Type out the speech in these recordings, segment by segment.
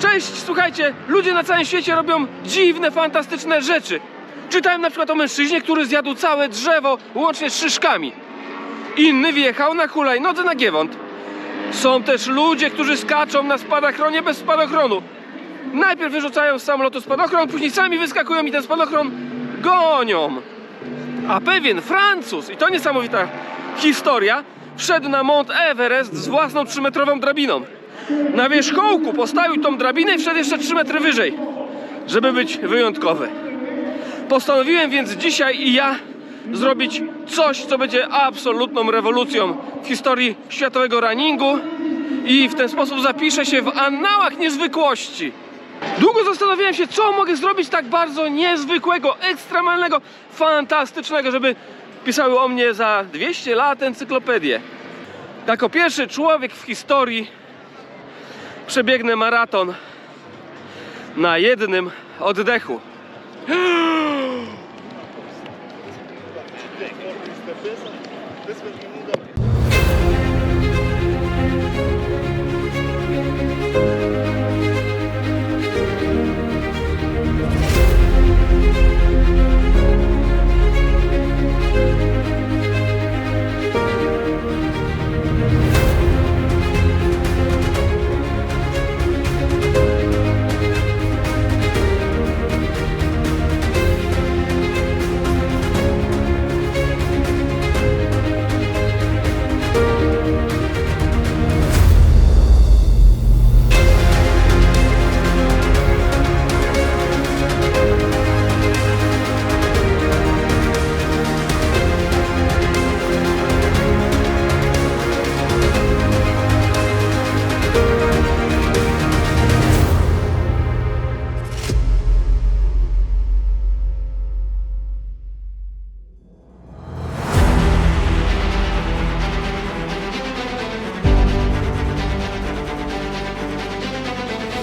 Cześć, słuchajcie, ludzie na całym świecie robią dziwne, fantastyczne rzeczy. Czytałem na przykład o mężczyźnie, który zjadł całe drzewo, łącznie z szyszkami. Inny wjechał na hulajnodze na Giewont. Są też ludzie, którzy skaczą na spadochronie bez spadochronu. Najpierw wyrzucają z samolotu spadochron, później sami wyskakują i ten spadochron gonią. A pewien Francuz, i to niesamowita historia, wszedł na Mount Everest z własną trzymetrową drabiną. Na wierzchołku postawił tą drabinę i wszedł jeszcze 3 metry wyżej, żeby być wyjątkowy. Postanowiłem więc dzisiaj i ja zrobić coś, co będzie absolutną rewolucją w historii światowego runningu i w ten sposób zapiszę się w annałach niezwykłości. Długo zastanawiałem się, co mogę zrobić tak bardzo niezwykłego, ekstremalnego, fantastycznego, żeby pisały o mnie za 200 lat encyklopedię. Jako pierwszy człowiek w historii przebiegnę maraton na jednym oddechu.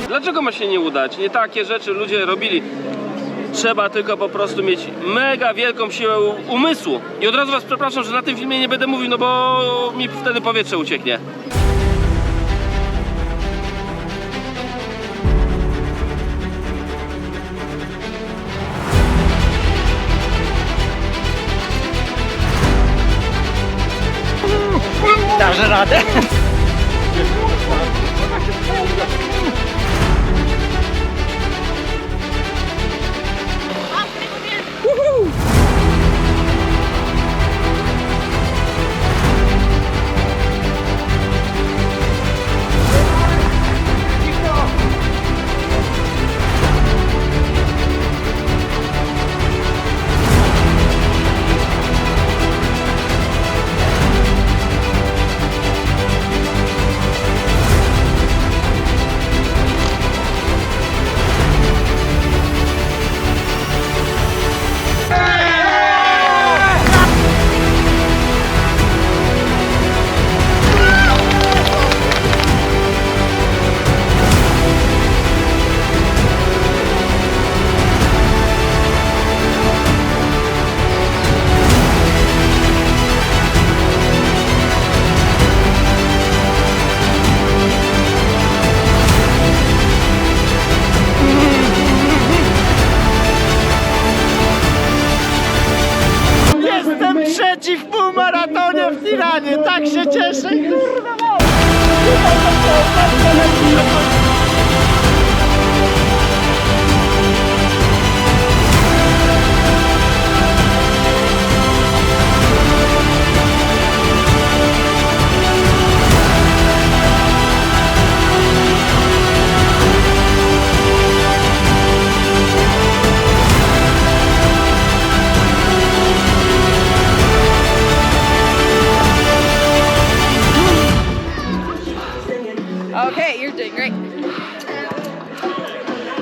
Dlaczego ma się nie udać? Nie takie rzeczy ludzie robili. Trzeba tylko po prostu mieć mega wielką siłę umysłu. I od razu was przepraszam, że na tym filmie nie będę mówił, no bo mi wtedy powietrze ucieknie. Dasz radę? Się cieszę, kurwa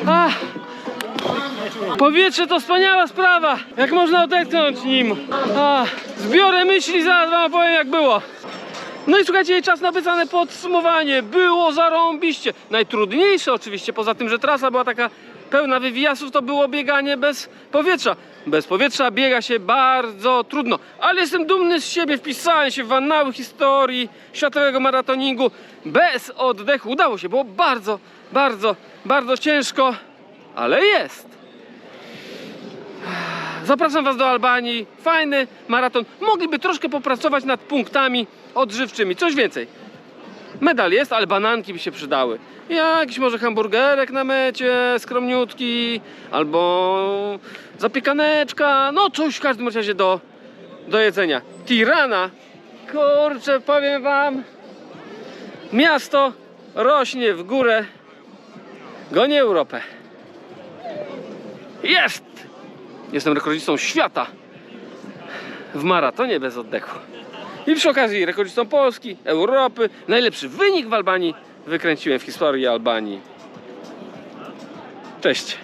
Ach. Powietrze to wspaniała sprawa! Jak można odetchnąć nim? Ach. Zbiorę myśli, zaraz wam opowiem jak było. No i słuchajcie, czas na podsumowanie. Było zarąbiście. Najtrudniejsze oczywiście, poza tym, że trasa była taka pełna wywijasów, to było bieganie bez powietrza. Bez powietrza biega się bardzo trudno, ale jestem dumny z siebie, wpisałem się w annały historii światowego maratoningu bez oddechu. Udało się, było bardzo, bardzo, bardzo ciężko, ale jest. Zapraszam Was do Albanii. Fajny maraton. Mogliby troszkę popracować nad punktami odżywczymi. Coś więcej. Medal jest, ale bananki by się przydały. Jakiś może hamburgerek na mecie, skromniutki, albo zapiekaneczka, no coś w każdym razie do, do jedzenia. Tirana, kurczę, powiem wam, miasto rośnie w górę, goni Europę. Jest! Jestem rekordzistą świata w maratonie bez oddechu. I przy okazji rekordzistą Polski, Europy, najlepszy wynik w Albanii wykręciłem w historii Albanii. Cześć.